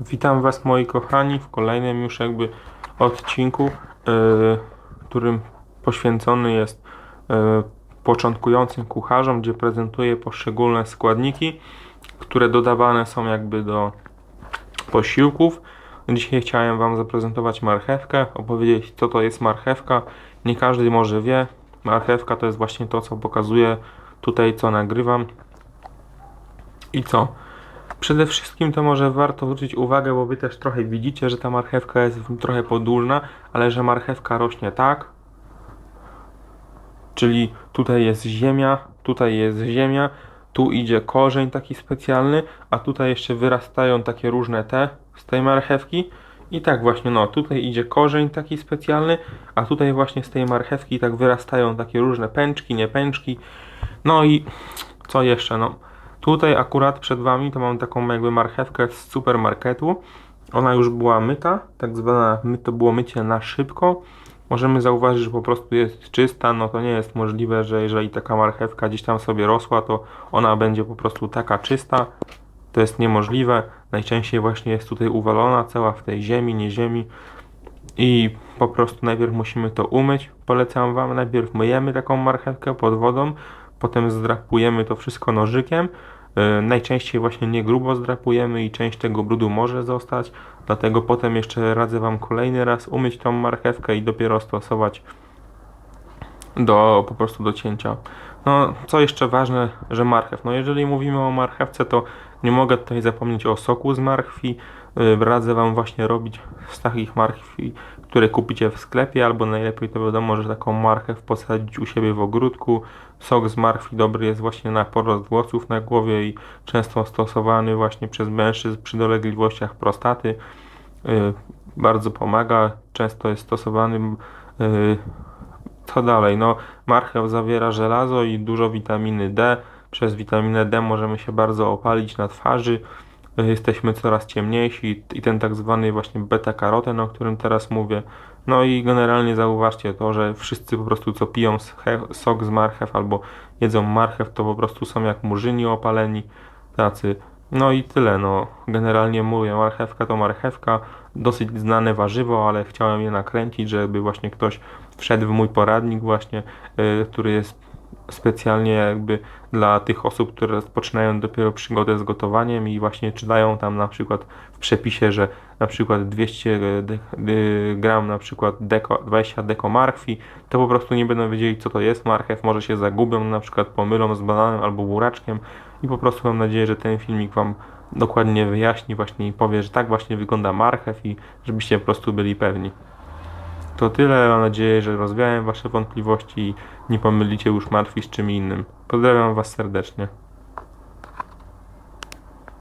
Witam Was moi kochani w kolejnym już jakby odcinku, yy, którym poświęcony jest yy, początkującym kucharzom, gdzie prezentuję poszczególne składniki, które dodawane są jakby do posiłków. Dzisiaj chciałem Wam zaprezentować marchewkę, opowiedzieć co to jest marchewka. Nie każdy może wie. Marchewka to jest właśnie to, co pokazuję tutaj, co nagrywam. I co? Przede wszystkim to może warto zwrócić uwagę, bo Wy też trochę widzicie, że ta marchewka jest trochę podłużna, ale że marchewka rośnie tak, czyli tutaj jest ziemia, tutaj jest ziemia, tu idzie korzeń taki specjalny, a tutaj jeszcze wyrastają takie różne te z tej marchewki. I tak właśnie, no tutaj idzie korzeń taki specjalny, a tutaj właśnie z tej marchewki tak wyrastają takie różne pęczki, nie pęczki. No i co jeszcze, no tutaj akurat przed Wami to mam taką jakby marchewkę z supermarketu. Ona już była myta, tak zwana, to było mycie na szybko. Możemy zauważyć, że po prostu jest czysta, no to nie jest możliwe, że jeżeli taka marchewka gdzieś tam sobie rosła, to ona będzie po prostu taka czysta. To jest niemożliwe. Najczęściej właśnie jest tutaj uwalona cała w tej ziemi, nie ziemi. I po prostu najpierw musimy to umyć. Polecam Wam, najpierw myjemy taką marchewkę pod wodą, potem zdrapujemy to wszystko nożykiem. Yy, Najczęściej właśnie nie grubo zdrapujemy i część tego brudu może zostać, dlatego potem jeszcze radzę Wam kolejny raz umyć tą marchewkę i dopiero stosować do po prostu do cięcia. No, co jeszcze ważne, że marchew. No, jeżeli mówimy o marchewce, to nie mogę tutaj zapomnieć o soku z marchwi. Yy, Radzę Wam właśnie robić z takich marchwi, które kupicie w sklepie, albo najlepiej to wiadomo, że taką marchew posadzić u siebie w ogródku. Sok z marchwi dobry jest właśnie na porost włosów na głowie i często stosowany właśnie przez mężczyzn przy dolegliwościach prostaty. Yy, Bardzo pomaga, często jest stosowany yy, co dalej? No, marchew zawiera żelazo i dużo witaminy D. Przez witaminę D możemy się bardzo opalić na twarzy. Jesteśmy coraz ciemniejsi i ten tak zwany właśnie beta-karoten, o którym teraz mówię. No i generalnie zauważcie to, że wszyscy po prostu co piją sok z marchew albo jedzą marchew, to po prostu są jak murzyni opaleni, tacy. No i tyle, no. Generalnie mówię, marchewka to marchewka, dosyć znane warzywo, ale chciałem je nakręcić, żeby właśnie ktoś wszedł w mój poradnik właśnie, y, który jest specjalnie jakby dla tych osób, które rozpoczynają dopiero przygodę z gotowaniem i właśnie czytają tam na przykład w przepisie, że na przykład 200 de- y, gram na przykład deko, 20 deko marchwi, to po prostu nie będą wiedzieli co to jest marchew, może się zagubią, na przykład pomylą z bananem albo buraczkiem i po prostu mam nadzieję, że ten filmik Wam dokładnie wyjaśni właśnie i powie, że tak właśnie wygląda marchew i żebyście po prostu byli pewni. To tyle, mam nadzieję, że rozwiałem Wasze wątpliwości i nie pomylicie już martwi z czym innym. Pozdrawiam Was serdecznie.